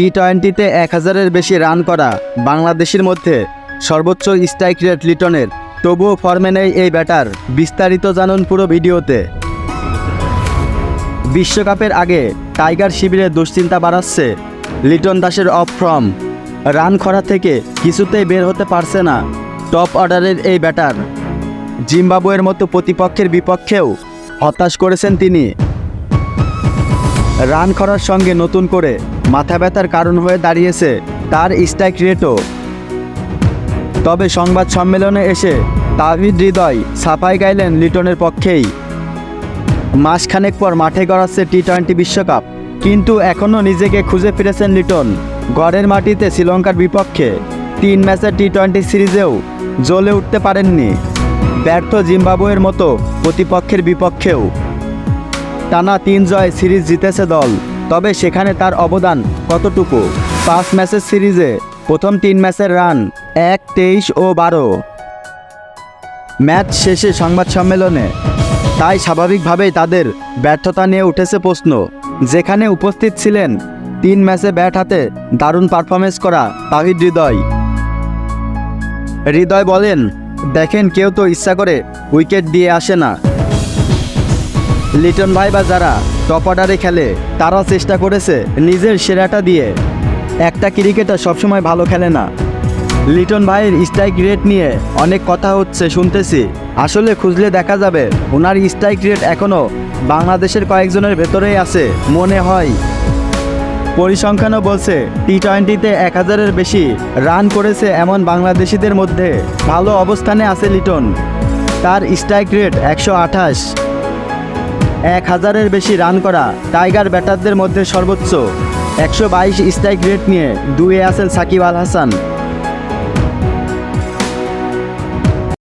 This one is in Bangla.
টি টোয়েন্টিতে এক হাজারের বেশি রান করা বাংলাদেশের মধ্যে সর্বোচ্চ স্ট্রাইক রেট লিটনের তবুও ফর্মে নেই এই ব্যাটার। বিস্তারিত জানুন পুরো ভিডিওতে। বিশ্বকাপের আগে টাইগার শিবিরে দুশ্চিন্তা বাড়াচ্ছে লিটন দাসের অফ ফর্ম। রান খরা থেকে কিছুতেই বের হতে পারছে না টপ অর্ডারের এই ব্যাটার। জিম্বাবুয়ের মতো প্রতিপক্ষের বিপক্ষেও হতাশ করেছেন তিনি। রান খরার সঙ্গে নতুন করে মাথা ব্যথার কারণ হয়ে দাঁড়িয়েছে তার স্ট্রাইক রেটও। তবে সংবাদ সম্মেলনে এসে তাহিদ হৃদয় সাফাই গাইলেন লিটনের পক্ষেই। মাসখানেক পর মাঠে গড়াচ্ছে টি টোয়েন্টি বিশ্বকাপ, কিন্তু এখনও নিজেকে খুঁজে ফিরেছেন লিটন। গড়ের মাটিতে শ্রীলঙ্কার বিপক্ষে তিন ম্যাচের টি টোয়েন্টি সিরিজেও জ্বলে উঠতে পারেননি। ব্যর্থ জিম্বাবুয়ের মতো প্রতিপক্ষের বিপক্ষেও। টানা তিন জয় সিরিজ জিতেছে দল। তবে সেখানে তার অবদান কতটুকু? পাঁচ ম্যাচের সিরিজে প্রথম তিন ম্যাচের রান, এক, তেইশ ও বারো। ম্যাচ শেষে সংবাদ সম্মেলনে। তাই স্বাভাবিকভাবেই তাদের ব্যর্থতা নিয়ে উঠেছে প্রশ্ন। যেখানে উপস্থিত ছিলেন, তিন ম্যাচে ব্যাট হাতে দারুণ পারফরমেন্স করা তাহিদ হৃদয়। হৃদয় বলেন, দেখেন, কেউ তো ইচ্ছা করে উইকেট দিয়ে আসে না। লিটন ভাই বা যারা টপ অর্ডারে খেলে তারা চেষ্টা করেছে নিজের সেরাটা দিয়ে। একটা ক্রিকেটার সবসময় ভালো খেলে না। লিটন ভাইয়ের স্ট্রাইক রেট নিয়ে অনেক কথা হচ্ছে, শুনতেছি। আসলে খুঁজলে দেখা যাবে, ওনার স্ট্রাইক রেট এখনও বাংলাদেশের কয়েকজনের ভেতরেই আছে, মনে হয়। পরিসংখ্যানও বলছে টি টোয়েন্টিতে এক হাজারের বেশি রান করেছে এমন বাংলাদেশিদের মধ্যে। ভালো অবস্থানে আছে লিটন। তার স্ট্রাইক রেট একশো আঠাশ। এক হাজারের বেশি রান করা টাইগার ব্যাটারদের মধ্যে সর্বোচ্চ। একশো বাইশ স্ট্রাইক রেট নিয়ে দুয়ে আছেন সাকিব আল হাসান।